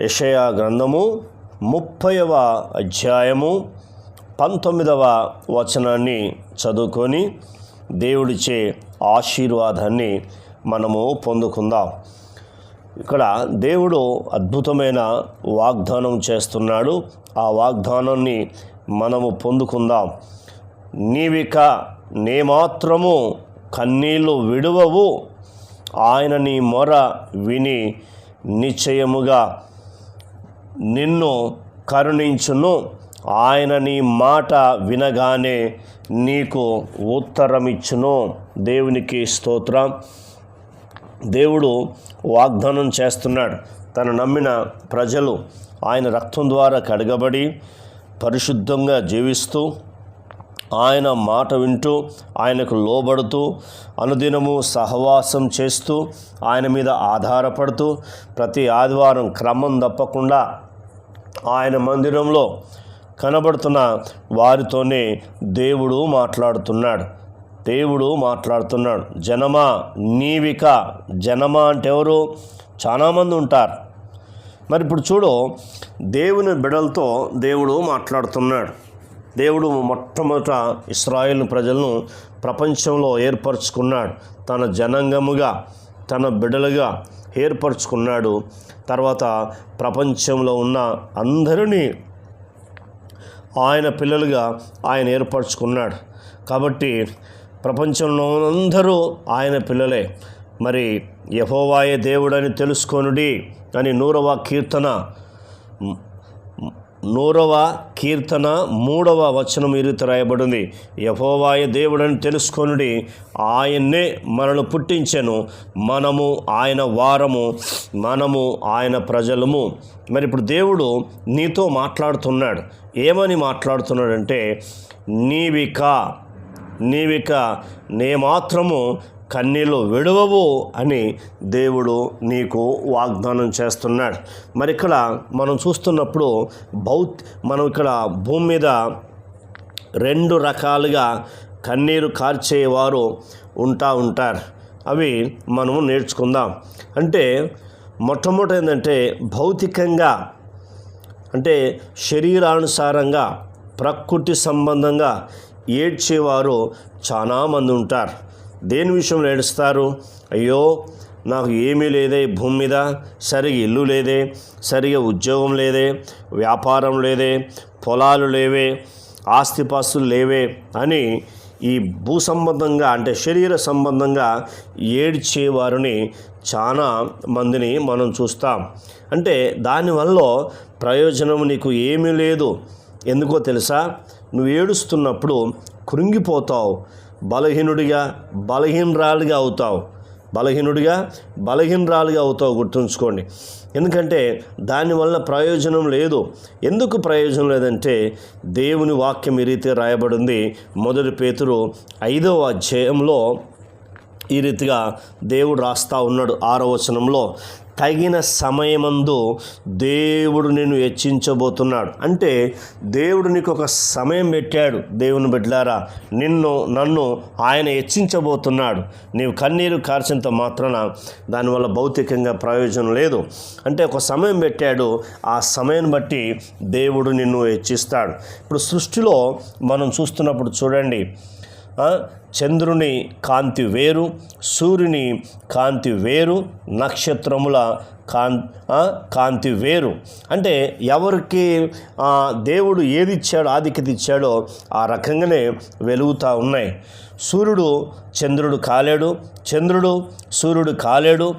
యషయా గ్రంథము ముప్పైవ అధ్యాయము పంతొమ్మిదవ వచనాన్ని చదువుకొని దేవుడిచే ఆశీర్వాదాన్ని మనము పొందుకుందాం. ఇక్కడ దేవుడు అద్భుతమైన వాగ్దానం చేస్తున్నాడు. ఆ వాగ్దానాన్ని మనము పొందుకుందాం. నీవిక నేమాత్రము కన్నీళ్ళు విడువవు. ఆయన నీ మొర విని నిశ్చయముగా నిన్ను కరుణించును. ఆయన నీ మాట వినగానే నీకు ఉత్తరమిచ్చును. దేవునికి స్తోత్రం. దేవుడు వాగ్దానం చేస్తున్నాడు. తను నమ్మిన ప్రజలు ఆయన రక్తం ద్వారా కడగబడి పరిశుద్ధంగా జీవిస్తూ ఆయన మాట వింటూ ఆయనకు లోబడుతూ అనుదినము సహవాసం చేస్తూ ఆయన మీద ఆధారపడుతూ ప్రతి ఆదివారం క్రమం తప్పకుండా ఆయన మందిరంలో కనబడుతున్న వారితోనే దేవుడు మాట్లాడుతున్నాడు. దేవుడు మాట్లాడుతున్నాడు. జనమా నీవిక. జనమా అంటే ఎవరు? చాలామంది ఉంటారు. మరి ఇప్పుడు చూడు దేవుని బిడలతో దేవుడు మాట్లాడుతున్నాడు. దేవుడు మొట్టమొదట ఇస్రాయేల్ ప్రజలను ప్రపంచంలో ఏర్పరచుకున్నాడు. తన జనాంగముగా తన బిడలుగా ఏర్పరచుకున్నాడు. తర్వాత ప్రపంచంలో ఉన్న అందరినీ ఆయన పిల్లలుగా ఆయన ఏర్పరచుకున్నాడు. కాబట్టి ప్రపంచంలో అందరూ ఆయన పిల్లలే. మరి యహోవాయే దేవుడని తెలుసుకొనుడి అని నూరవ కీర్తన నూరవ కీర్తన మూడవ వచనం ఈ రాయబడింది. యహోవాయ దేవుడని తెలుసుకొనుడి ఆయన్నే మనను పుట్టించెను. మనము ఆయన వారము మనము ఆయన ప్రజలము. మరి ఇప్పుడు దేవుడు నీతో మాట్లాడుతున్నాడు. ఏమని మాట్లాడుతున్నాడంటే నీవిక నీవిక నే మాత్రము కన్నీళ్ళు విడవవు అని దేవుడు నీకు వాగ్దానం చేస్తున్నాడు. మరి ఇక్కడ మనం చూస్తున్నప్పుడు భౌత్ మనం ఇక్కడ భూమి మీద రెండు రకాలుగా కన్నీరు కార్చేవారు ఉంటా ఉంటారు. అవి మనము నేర్చుకుందాం. అంటే మొట్టమొదటి ఏంటంటే భౌతికంగా అంటే శరీరానుసారంగా ప్రకృతి సంబంధంగా ఏడ్చేవారు చాలామంది ఉంటారు. దేని విషయంలో ఏడుస్తారు? అయ్యో నాకు ఏమీ లేదే భూమి మీద. సరిగా ఇల్లు లేదే సరిగా ఉద్యోగం లేదే వ్యాపారం లేదే పొలాలు లేవే ఆస్తిపాస్తులు లేవే అని ఈ భూ సంబంధంగా అంటే శరీర సంబంధంగా ఏడ్చేవారిని చాలా మందిని మనం చూస్తాం. అంటే దానివల్ల ప్రయోజనం నీకు ఏమీ లేదు. ఎందుకో తెలుసా? నువ్వు ఏడుస్తున్నప్పుడు కృంగిపోతావు. బలహీనుడిగా బలహీనరాలుగా అవుతావు. బలహీనుడిగా బలహీనరాలుగా అవుతావు గుర్తుంచుకోండి. ఎందుకంటే దానివల్ల ప్రయోజనం లేదు. ఎందుకు ప్రయోజనం లేదంటే దేవుని వాక్యం ఈ రీతి రాయబడింది. మొదటి పేతురు ఐదవ అధ్యాయంలో ఈ రీతిగా దేవుడు రాస్తా ఉన్నాడు ఆరో వచనంలో. తగిన సమయమందు దేవుడు నిన్ను హెచ్చించబోతున్నాడు. అంటే దేవుడు నీకు ఒక సమయం పెట్టాడు. దేవుని బిడ్డలారా నిన్ను నన్ను ఆయన హెచ్చించబోతున్నాడు. నీవు కన్నీరు కార్చినంత మాత్రాన దానివల్ల భౌతికంగా ప్రయోజనం లేదు. అంటే ఒక సమయం పెట్టాడు. ఆ సమయం బట్టి దేవుడు నిన్ను హెచ్చిస్తాడు. ఇప్పుడు సృష్టిలో మనం చూస్తున్నప్పుడు చూడండి చంద్రుని కాంతి వేరు సూర్యుని కాంతి వేరు నక్షత్రముల కాన్ కాంతి వేరు. అంటే ఎవరికి ఆ, దేవుడు ఏది ఇచ్చాడో ఆధిక్యత ఇచ్చాడో ఆ రకంగానే వెలుగుతూ ఉన్నాయి. సూర్యుడు చంద్రుడు కాలేడు చంద్రుడు సూర్యుడు కాలేడు.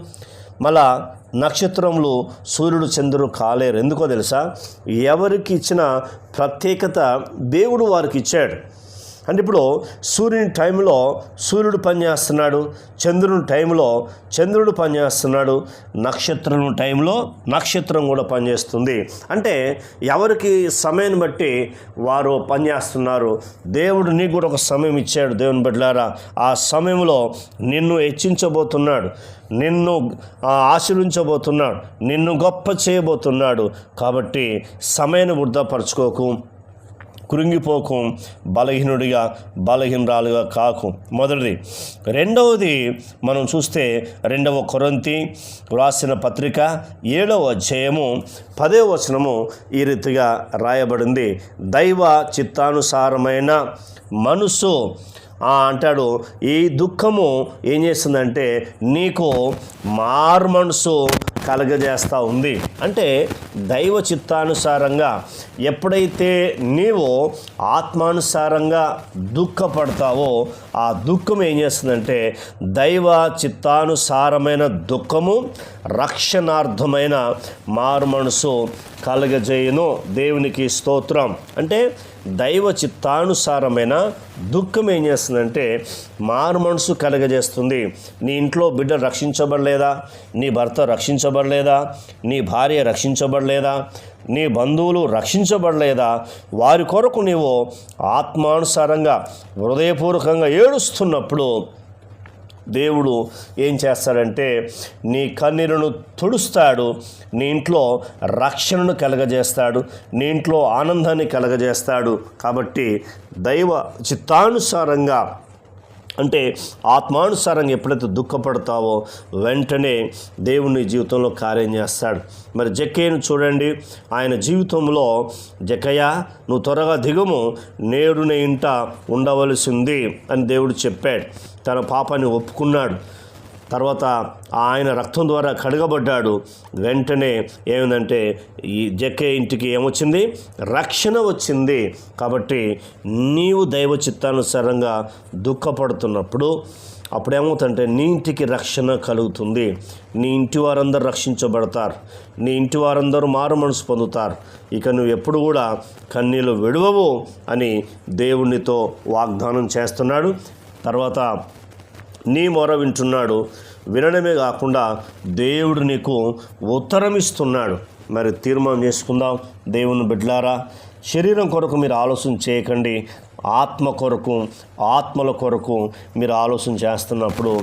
మళ్ళా నక్షత్రములు సూర్యుడు చంద్రుడు కాలేరు. ఎందుకో తెలుసా? ఎవరికి ఇచ్చిన ప్రత్యేకత దేవుడు వారికి ఇచ్చాడు. అంటే ఇప్పుడు సూర్యుని టైంలో సూర్యుడు పనిచేస్తున్నాడు చంద్రుని టైంలో చంద్రుడు పనిచేస్తున్నాడు నక్షత్రం టైంలో నక్షత్రం కూడా పనిచేస్తుంది అంటే ఎవరికి సమయాన్ని బట్టి వారు పనిచేస్తున్నారు దేవుడు నీకు కూడా ఒక సమయం ఇచ్చాడు దేవుని బిడ్డలారా. ఆ సమయంలో నిన్ను హెచ్చించబోతున్నాడు నిన్ను ఆశీర్వించబోతున్నాడు నిన్ను గొప్ప చేయబోతున్నాడు. కాబట్టి సమయాన్ని వృద్ధాపరచుకోకు కృంగిపోకు బలహీనుడిగా బలహీనరాలుగా కాకు. మొదటిది. రెండవది మనం చూస్తే రెండవ కొరంతి వ్రాసిన పత్రిక ఏడవ అధ్యాయము పదే వచనము ఈ రీతిగా రాయబడింది. దైవ చిత్తానుసారమైన మనసు ఆ, అంటాడు ఈ దుఃఖము ఏం చేస్తుందంటే నీకు మారు మనసు కలగజేస్తూ ఉంది. అంటే దైవ చిత్తానుసారంగా ఎప్పుడైతే నీవు ఆత్మానుసారంగా దుఃఖపడతావో ఆ దుఃఖం ఏం చేస్తుందంటే దైవ చిత్తానుసారమైన దుఃఖము రక్షణార్థమైన మారు మనసు కలగజేయును. దేవునికి స్తోత్రం. అంటే దైవ చిత్తానుసారమైన దుఃఖం ఏం చేస్తుందంటే మారు మనసు కలగజేస్తుంది. నీ ఇంట్లో బిడ్డ రక్షించబడలేదా? నీ భర్త రక్షించబడలేదా? నీ భార్య రక్షించబడలేదా? నీ బంధువులు రక్షించబడలేదా? వారి కొరకు నీవు ఆత్మానుసారంగా హృదయపూర్వకంగా ఏడుస్తున్నప్పుడు దేవుడు ఏం చేస్తాడంటే నీ కన్నీరును తుడుస్తాడు నీ ఇంట్లో రక్షణను కలగజేస్తాడు నీ ఇంట్లో ఆనందాన్ని కలగజేస్తాడు. కాబట్టి దైవ చిత్తానుసారంగా అంటే ఆత్మానుసారంగా ఎప్పుడైతే దుఃఖపడతావో వెంటనే దేవుని జీవితంలో కార్యం చేస్తాడు. మరి జక్కయ్యను చూడండి. ఆయన జీవితంలో జక్కయ్య నువ్వు త్వరగా దిగము నేడు నీ ఇంట ఉండవలసింది అని దేవుడు చెప్పాడు. తన పాపాన్ని ఒప్పుకున్నాడు. తర్వాత ఆయన రక్తం ద్వారా కడగబడ్డాడు. వెంటనే ఏమిందంటే ఈ జక్కే ఇంటికి ఏమొచ్చింది? రక్షణ వచ్చింది. కాబట్టి నీవు దైవ చిత్తానుసారంగా దుఃఖపడుతున్నప్పుడు అప్పుడేమవుతుందంటే నీ ఇంటికి రక్షణ కలుగుతుంది. నీ ఇంటి వారందరూ రక్షించబడతారు. నీ ఇంటి వారందరూ మారు మనసు పొందుతారు. ఇక నువ్వు ఎప్పుడు కూడా కన్నీళ్ళు విడవవు అని దేవునితో వాగ్దానం చేస్తున్నాడు. తర్వాత నీ మొర వింటున్నాడు. వినడమే కాకుండా దేవుడు నీకు ఉత్తరం ఇస్తున్నాడు మరి తీర్మానం చేసుకుందాం. దేవుని బిడ్లారా శరీరం కొరకు మీరు ఆలోచన చేయకండి. ఆత్మ కొరకు ఆత్మల కొరకు మీరు ఆలోచన చేస్తున్నప్పుడు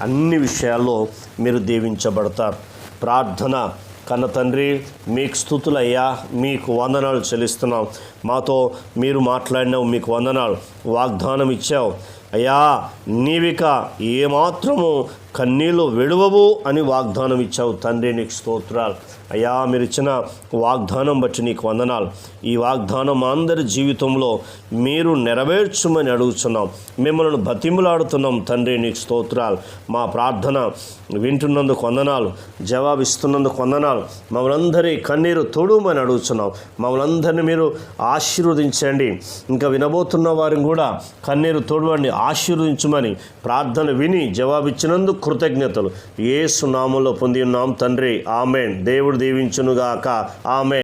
అన్ని విషయాల్లో మీరు దీవించబడతారు. ప్రార్థన కన్న తండ్రి మీకు స్థుతులయ్యా మీకు వందనాలు చెల్లిస్తున్నాం. మాతో మీరు మాట్లాడినావు మీకు వందనాలు. వాగ్దానం ఇచ్చావు. అయ్యా నీవిక ఏమాత్రము కన్నీళ్ళు విడవవు అని వాగ్దానం ఇచ్చావు తండ్రి నీకు స్తోత్రాలు. అయ్యా మీరు ఇచ్చిన వాగ్దానం బట్టి నీకు వందనాలు. ఈ వాగ్దానం అందరి జీవితంలో మీరు నెరవేర్చమని అడుగుతున్నాం మిమ్మల్ని బతిములాడుతున్నాం తండ్రి నీకు స్తోత్రాలు. మా ప్రార్థన వింటున్నందుకు వందనాలు జవాబిస్తున్నందుకు వందనాలు. మమ్మల్ని అందరి కన్నీరు తొడుమని అడుగుతున్నాం మమ్మల్ని అందరినీ మీరు ఆశీర్వదించండి. ఇంకా వినబోతున్న వారిని కూడా కన్నీరు తోడవండి ఆశీర్వదించమని ప్రార్థన విని జవాబిచ్చినందుకు కృతజ్ఞతలు. ఏ సునామంలో పొంది ఉన్నాం తండ్రి. ఆమెన్. దేవుడు దీవించునుగాక. ఆమె